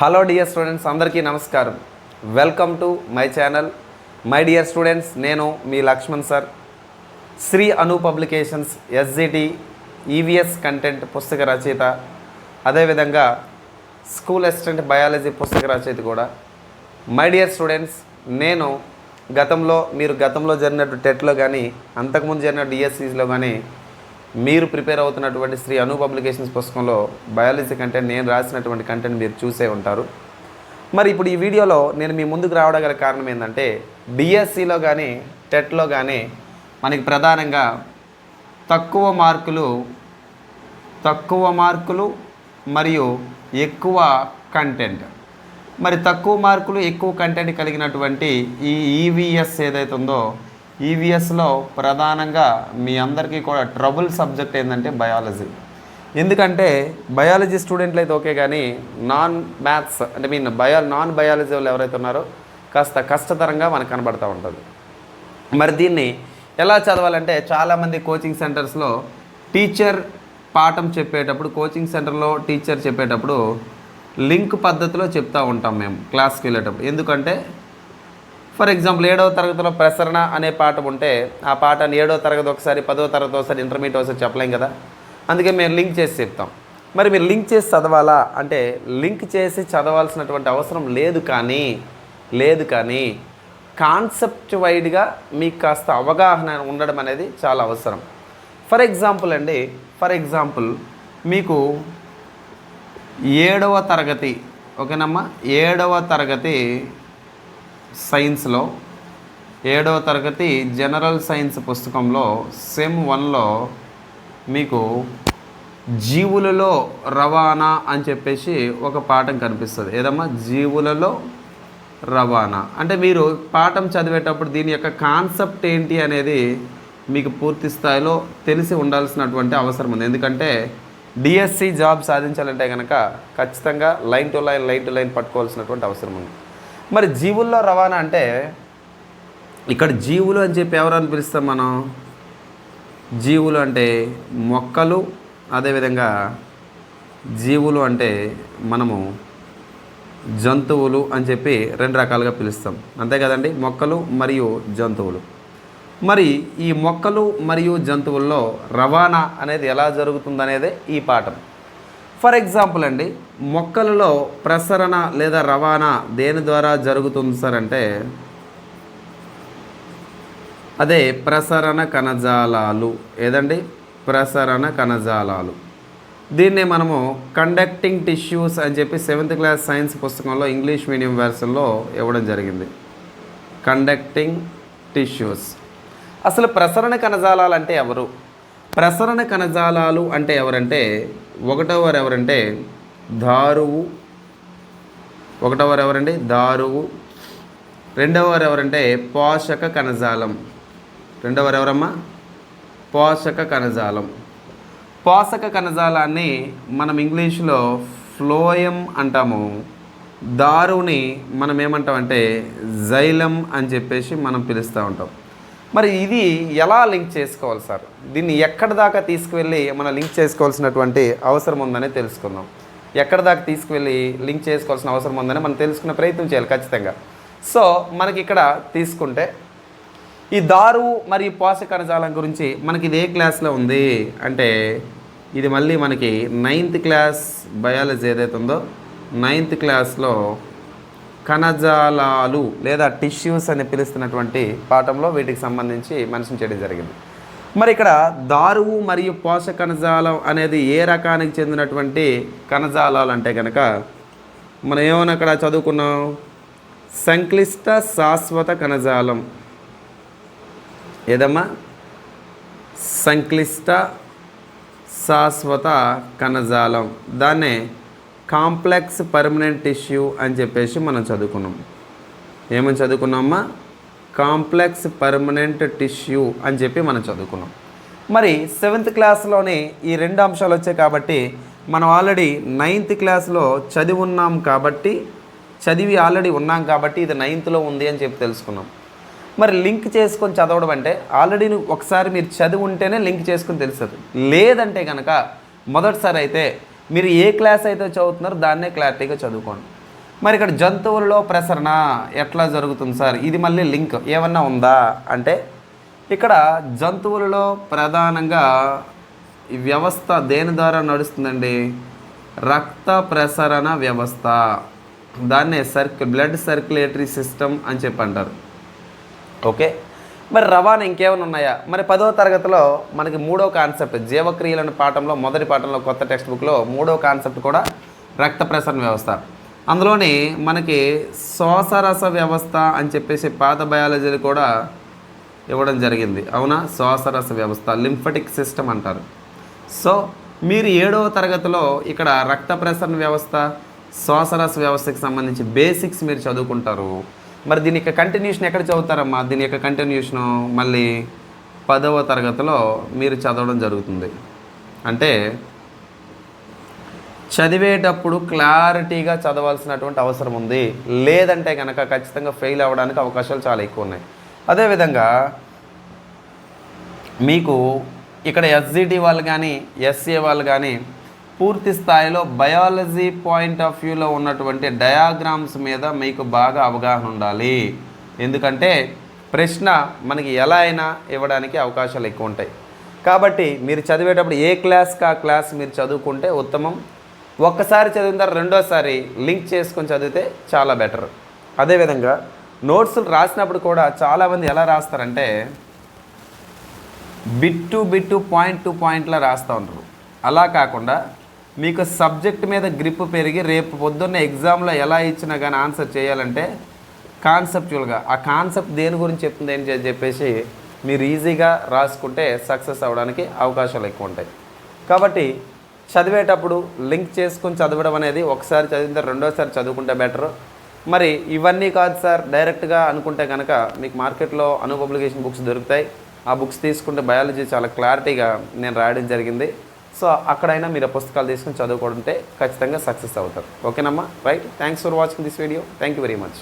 Hello dear students అందరికీ నమస్కారం. Welcome to my channel my dear students నేను మీ Laxman sir Sri Anu publications SGT EVS content పుస్తక రచయిత. అదేవిధంగా స్కూల్ అసిస్టెంట్ బయాలజీ పుస్తక రచయిత కూడా. మై డియర్ స్టూడెంట్స్ నేను గతంలో మీరు గతంలో జరిగినట్టు టెట్లో కానీ అంతకుముందు జరిగిన డిఎస్సిలో కానీ మీరు ప్రిపేర్ అవుతున్నటువంటి శ్రీ అను పబ్లికేషన్స్ పుస్తకంలో బయాలజీ కంటెంట్ నేను రాసినటువంటి కంటెంట్ మీరు చూసే ఉంటారు. మరి ఇప్పుడు ఈ వీడియోలో నేను మీ ముందుకు రావడం గల కారణం ఏంటంటే డిఎస్సిలో కానీ టెట్లో కానీ మనకి ప్రధానంగా తక్కువ మార్కులు తక్కువ మార్కులు మరియు ఎక్కువ కంటెంట్. మరి తక్కువ మార్కులు ఎక్కువ కంటెంట్ కలిగినటువంటి ఈ ఈవీఎస్ ఏదైతే ఉందో ఈవీఎస్లో ప్రధానంగా మీ అందరికీ కూడా ట్రబుల్ సబ్జెక్ట్ ఏంటంటే బయాలజీ ఎందుకంటే బయాలజీ స్టూడెంట్లు అయితే ఓకే కానీ నాన్ మ్యాథ్స్ అంటే మీన్ బయా నాన్ బయాలజీ వాళ్ళు ఎవరైతే ఉన్నారో కాస్త కష్టతరంగా మనకు కనబడతా ఉంటుంది. మరి దీన్ని ఎలా చదవాలంటే చాలామంది కోచింగ్ సెంటర్స్లో టీచర్ పాఠం చెప్పేటప్పుడు కోచింగ్ సెంటర్లో టీచర్ చెప్పేటప్పుడు లింక్ పద్ధతిలో చెప్తూ ఉంటాం మేము క్లాస్కి వెళ్ళేటప్పుడు. ఎందుకంటే ఫర్ ఎగ్జాంపుల్ ఏడవ తరగతిలో ప్రసరణ అనే పాఠం ఉంటే ఆ పాఠాన్ని ఏడవ తరగతి ఒకసారి పదో తరగతి ఒకసారి ఇంటర్మీడియట్ ఒకసారి చెప్పలేం కదా? అందుకే మేము లింక్ చేసి చెప్తాం. మరి మీరు లింక్ చేసి చదవాలా? అంటే లింక్ చేసి చదవాల్సినటువంటి అవసరం లేదు కానీ లేదు కానీ కాన్సెప్ట్ వైడ్గా మీకు కాస్త అవగాహన ఉండడం అనేది చాలా అవసరం. ఫర్ ఎగ్జాంపుల్ అండి ఫర్ ఎగ్జాంపుల్ మీకు ఏడవ తరగతి ఓకేనమ్మా? ఏడవ తరగతి సైన్స్లో ఏడవ తరగతి జనరల్ సైన్స్ పుస్తకంలో సెమ్ వన్లో మీకు జీవులలో రవాణా అని చెప్పేసి ఒక పాఠం కనిపిస్తుంది. ఏదమ్మా? జీవులలో రవాణా. అంటే మీరు పాఠం చదివేటప్పుడు దీని యొక్క కాన్సెప్ట్ ఏంటి అనేది మీకు పూర్తి స్థాయిలో తెలిసి ఉండాల్సినటువంటి అవసరం ఉంది. ఎందుకంటే డిఎస్సి జాబ్ సాధించాలంటే కనుక ఖచ్చితంగా line to line line to line పట్టుకోవాల్సినటువంటి అవసరం ఉంది. మరి జీవుల్లో రవాణా అంటే ఇక్కడ జీవులు అని చెప్పి ఎవరని పిలుస్తాం మనం? జీవులు అంటే మొక్కలు అదేవిధంగా జీవులు అంటే మనము జంతువులు అని చెప్పి రెండు రకాలుగా పిలుస్తాం. అంతే కదండి? మొక్కలు మరియు జంతువులు. మరి ఈ మొక్కలు మరియు జంతువుల్లో రవాణా అనేది ఎలా జరుగుతుందనేదే ఈ పాఠం. ఫర్ ఎగ్జాంపుల్ అండి మొక్కలలో ప్రసరణ లేదా రవాణా దేని ద్వారా జరుగుతుంది సార్ అంటే అదే ప్రసరణ కణజాలాలు ఏదండి? ప్రసరణ కణజాలాలు. దీన్ని మనము కండక్టింగ్ టిష్యూస్ అని చెప్పి సెవెంత్ క్లాస్ సైన్స్ పుస్తకంలో ఇంగ్లీష్ మీడియం వెర్షన్లో ఇవ్వడం జరిగింది. కండక్టింగ్ టిష్యూస్ అసలు ప్రసరణ కణజాలాలు అంటే ఎవరు? ప్రసరణ కణజాలాలు అంటే ఎవరంటే ఒకటవరు ఎవరంటే దారువు. ఒకటవరు ఎవరండి? దారువు. రెండవవారు ఎవరంటే పోషక కణజాలం. రెండవవారు ఎవరమ్మా? పోషక కణజాలం. పోషక కణజాలాన్ని మనం ఇంగ్లీష్లో ఫ్లోయం అంటాము. దారుని మనం ఏమంటామంటే జైలం అని చెప్పేసి మనం పిలుస్తూ ఉంటాం. మరి ఇది ఎలా లింక్ చేసుకోవాలి సార్? దీన్ని ఎక్కడి దాకా తీసుకువెళ్ళి మనం లింక్ చేసుకోవాల్సినటువంటి అవసరం ఉందని తెలుసుకుందాం. ఎక్కడి దాకా తీసుకువెళ్ళి లింక్ చేసుకోవాల్సిన అవసరం ఉందని మనం తెలుసుకునే ప్రయత్నం చేయాలి ఖచ్చితంగా. సో మనకి ఇక్కడ తీసుకుంటే ఈ దారు మరియు పోషక కణజాలం గురించి మనకి ఇది ఏ క్లాస్లో ఉంది. అంటే ఇది మళ్ళీ మనకి నైన్త్ క్లాస్ బయాలజీ ఏదైతే ఉందో నైన్త్ క్లాస్లో కణజాలాలు లేదా టిష్యూస్ అని పిలుస్తున్నటువంటి పాఠంలో వీటికి సంబంధించి మెన్షన్ చేయడం జరిగింది. మరి ఇక్కడ దారువు మరియు పోషక కణజాలం అనేది ఏ రకానికి చెందినటువంటి కణజాలాలు అంటే కనుక మనం ఏమైనా అక్కడ చదువుకున్నాం సంక్లిష్ట శాశ్వత కణజాలం. ఏదమ్మా? సంక్లిష్ట శాశ్వత కణజాలం. దాన్నే కాంప్లెక్స్ పర్మనెంట్ టిష్యూ అని చెప్పేసి మనం చదువుకున్నాం. ఏమని చదువుకున్నామా కాంప్లెక్స్ పర్మనెంట్ టిష్యూ అని చెప్పి మనం చదువుకున్నాం. మరి సెవెంత్ క్లాస్లోనే ఈ రెండు అంశాలు వచ్చాయి కాబట్టి మనం ఆల్రెడీ నైన్త్ క్లాస్లో చదివి ఉన్నాం కాబట్టి చదివి ఆల్రెడీ ఉన్నాం కాబట్టి ఇది నైన్త్లో ఉంది అని చెప్పి తెలుసుకున్నాం. మరి లింక్ చేసుకొని చదవడం అంటే ఆల్రెడీ ఒకసారి మీరు చదివి ఉంటేనే లింక్ చేసుకొని తెలుస్తుంది. లేదంటే కనుక మొదటిసారి అయితే మీరు ఏ క్లాస్ అయితే చదువుతున్నారో దాన్నే క్లారిటీగా చదువుకోండి. మరి ఇక్కడ జంతువులలో ప్రసరణ ఎట్లా జరుగుతుంది సార్? ఇది మళ్ళీ లింక్ ఏమన్నా ఉందా? అంటే ఇక్కడ జంతువులలో ప్రధానంగా ఈ వ్యవస్థ దేని ద్వారా నడుస్తుందండి? రక్త ప్రసరణ వ్యవస్థ. దాన్నే సర్క్ బ్లడ్ సర్క్యులేటరీ సిస్టమ్ అని చెప్పి అంటారు. ఓకే? మరి రవాణా ఇంకేమైనా ఉన్నాయా? మరి పదో తరగతిలో మనకి మూడో కాన్సెప్ట్ జీవక్రియలను పాఠంలో మొదటి పాఠంలో కొత్త టెక్స్ట్ బుక్లో మూడో కాన్సెప్ట్ కూడా రక్త ప్రసరణ వ్యవస్థ. అందులోని మనకి శ్వాసరస వ్యవస్థ అని చెప్పేసి పాత బయాలజీలు కూడా ఇవ్వడం జరిగింది. అవునా? శ్వాసరస వ్యవస్థ లింఫటిక్ సిస్టమ్ అంటారు. సో మీరు ఏడవ తరగతిలో ఇక్కడ రక్త ప్రసరణ వ్యవస్థ శ్వాసరస వ్యవస్థకి సంబంధించి బేసిక్స్ మీరు చదువుకుంటారు. మరి దీని యొక్క కంటిన్యూషన్ ఎక్కడ చదువుతారమ్మా? దీని యొక్క కంటిన్యూషను మళ్ళీ పదవ తరగతిలో మీరు చదవడం జరుగుతుంది. అంటే చదివేటప్పుడు క్లారిటీగా చదవాల్సినటువంటి అవసరం ఉంది. లేదంటే కనుక ఖచ్చితంగా ఫెయిల్ అవ్వడానికి అవకాశాలు చాలా ఎక్కువ ఉన్నాయి. అదేవిధంగా మీకు ఇక్కడ ఎస్జిటి వాళ్ళు కానీ ఎస్ఏ వాళ్ళు కానీ పూర్తి స్థాయిలో బయాలజీ పాయింట్ ఆఫ్ వ్యూలో ఉన్నటువంటి డయాగ్రామ్స్ మీద మీకు బాగా అవగాహన ఉండాలి. ఎందుకంటే ప్రశ్న మనకి ఎలా అయినా ఇవ్వడానికి అవకాశాలు ఎక్కువ ఉంటాయి. కాబట్టి మీరు చదివేటప్పుడు ఏ క్లాస్కి ఆ క్లాస్ మీరు చదువుకుంటే ఉత్తమం. ఒక్కసారి చదివిన తర్వాత రెండోసారి లింక్ చేసుకొని చదివితే చాలా బెటర్. అదేవిధంగా నోట్స్లు రాసినప్పుడు కూడా చాలామంది ఎలా రాస్తారంటే bit to bit point to పాయింట్లా రాస్తూ ఉంటారు. అలా కాకుండా మీకు సబ్జెక్ట్ మీద గ్రిప్ పెరిగి రేపు పొద్దున్న ఎగ్జామ్లో ఎలా ఇచ్చినా కానీ ఆన్సర్ చేయాలంటే కాన్సెప్చువల్గా. ఆ కాన్సెప్ట్ దేని గురించి చెప్తుంది అని చెప్పేసి మీరు ఈజీగా రాసుకుంటే సక్సెస్ అవ్వడానికి అవకాశాలు ఎక్కువ ఉంటాయి. కాబట్టి చదివేటప్పుడు లింక్ చేసుకొని చదవడం అనేది ఒకసారి చదివితే రెండోసారి చదువుకుంటే బెటర్. మరి ఇవన్నీ కాదు సార్ డైరెక్ట్గా అనుకుంటే కనుక మీకు మార్కెట్లో అను పబ్లికేషన్ బుక్స్ దొరుకుతాయి. ఆ బుక్స్ తీసుకుంటే బయాలజీ చాలా క్లారిటీగా నేను రాయడం జరిగింది. సో అక్కడైనా మీరు ఆ పుస్తకాలు తీసుకొని చదువుకుంటే ఖచ్చితంగా సక్సెస్ అవుతారు. ఓకేనమ్మా? Right. Thanks for watching this video. Thank you very much.